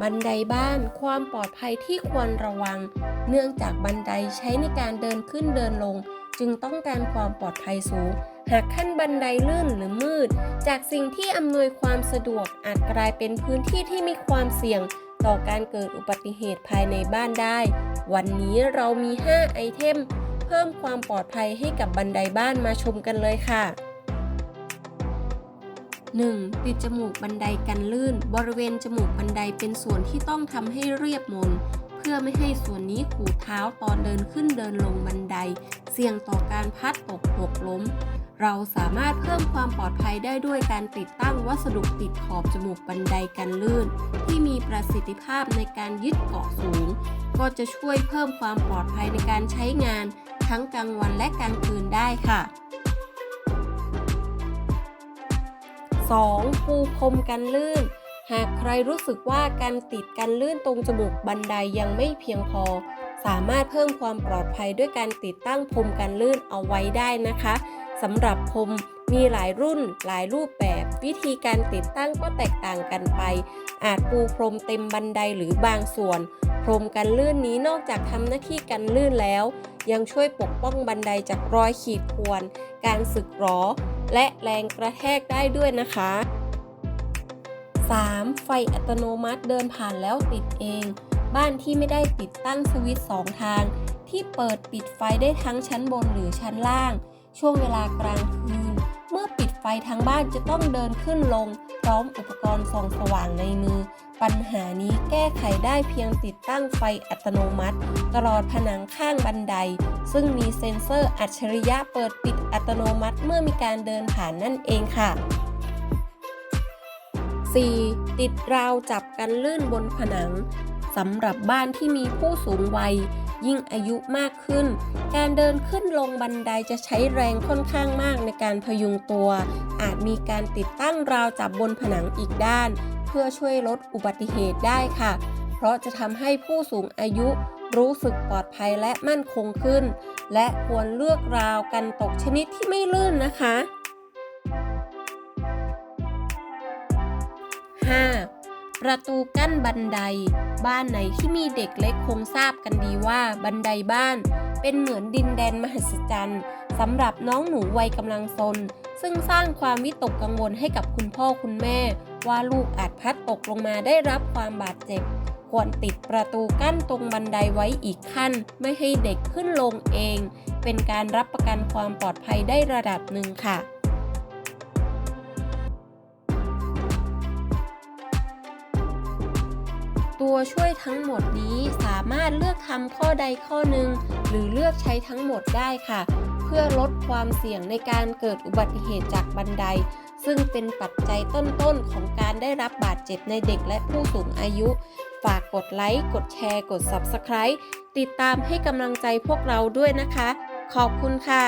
บันไดบ้านความปลอดภัยที่ควรระวัง เนื่องจากบันไดใช้ในการเดินขึ้นเดินลง จึงต้องการความปลอดภัยสูง หากขั้นบันไดลื่นหรือมืด จากสิ่งที่อำนวยความสะดวกอาจกลายเป็นพื้นที่ที่มีความเสี่ยง ต่อการเกิดอุบัติเหตุภายในบ้านได้ วันนี้เรามี 5 ไอเทม เพิ่มความปลอดภัยให้กับบันไดบ้านมาชมกันเลยค่ะ 1. ติดจมูกบันไดกันลื่น บริเวณจมูกบันไดเป็นส่วนที่ต้องทำให้เรียบมน เพื่อไม่ให้ส่วนนี้ขูดเท้าตอนเดินขึ้นเดินลงบันได เสี่ยงต่อการพัดตกหกล้ม เราสามารถเพิ่มความปลอดภัยได้ด้วยการติดตั้งวัสดุติดขอบจมูกบันไดกันลื่น ที่มีประสิทธิภาพในการยึดเกาะสูง ก็จะช่วยเพิ่มความปลอดภัยในการใช้งาน ทั้งกลางวันและกลางคืนได้ค่ะ 2. ปูพรมกันลื่น หากใครรู้สึกว่าการติดกันลื่นตรงจมูกบันไดยังไม่เพียงพอ สามารถเพิ่มความปลอดภัยด้วยการติดตั้งพรมกันลื่นเอาไว้ได้นะคะสำหรับพรมมีหลายรุ่นหลายรูปแบบ วิธีการติดตั้งก็แตกต่างกันไป อาจปูพรมเต็มบันไดหรือบางส่วน พรมกันลื่นนี้นอกจากทำหน้าที่กันลื่นแล้ว ยังช่วยปกป้องบันไดจากรอยขีดข่วน การสึกหรอ และแรงกระแทกได้ด้วยนะคะ 3. ไฟอัตโนมัติเดินผ่านแล้วติดเอง บ้านที่ไม่ได้ติดตั้งสวิตช์สองทาง ที่เปิดปิดไฟได้ทั้งชั้นบนหรือชั้นล่าง ช่วงเวลากลางคืน เมื่อปิดไฟทั้งบ้านจะต้องเดินขึ้นลง พร้อมอุปกรณ์ส่องสว่างในมือ ปัญหานี้แก้ไขได้เพียงติดตั้งไฟอัตโนมัติ ตลอดผนังข้างบันได ซึ่งมีเซ็นเซอร์อัจฉริยะเปิดปิดอัตโนมัติเมื่อมีการเดินผ่านนั่นเองค่ะ 4. ติดราวจับกันลื่นบนผนัง สำหรับบ้านที่มีผู้สูงวัย ยิ่งอายุมากขึ้น การเดินขึ้นลงบันไดจะใช้แรงค่อนข้างมากในการพยุงตัว อาจมีการติดตั้งราวจับบนผนังอีกด้าน เพื่อช่วยลดอุบัติเหตุได้ค่ะ เพราะจะทำให้ผู้สูงอายุรู้สึกปลอดภัยและมั่นคงขึ้น และควรเลือกราวกันตกชนิดที่ไม่ลื่นนะคะ 5. ประตูกั้นบันได บ้านไหนที่มีเด็กเล็กคงทราบกันดีว่าบันไดบ้าน เป็นเหมือนดินแดนมหัศจรรย์สำหรับน้องหนูวัยกำลังซน ซึ่งสร้างความวิตกกังวลให้กับคุณพ่อคุณแม่ ว่าลูกอาจพัดตกลงมาได้รับความบาดเจ็บ ควรติดประตูกั้นตรงบันไดไว้อีกขั้น ไม่ให้เด็กขึ้นลงเอง เป็นการรับประกันความปลอดภัยได้ระดับหนึ่งค่ะ ตัวช่วยทั้งหมดนี้สามารถเลือกทำข้อใดข้อหนึ่ง หรือเลือกใช้ทั้งหมดได้ค่ะ เพื่อลดความเสี่ยงในการเกิดอุบัติเหตุจากบันได ซึ่งเป็นปัจจัยต้นๆของการได้รับบาดเจ็บในเด็กและผู้สูงอายุ ฝากกดไลค์ กดแชร์ กด Subscribe ติดตามให้กำลังใจพวกเราด้วยนะคะ ขอบคุณค่ะ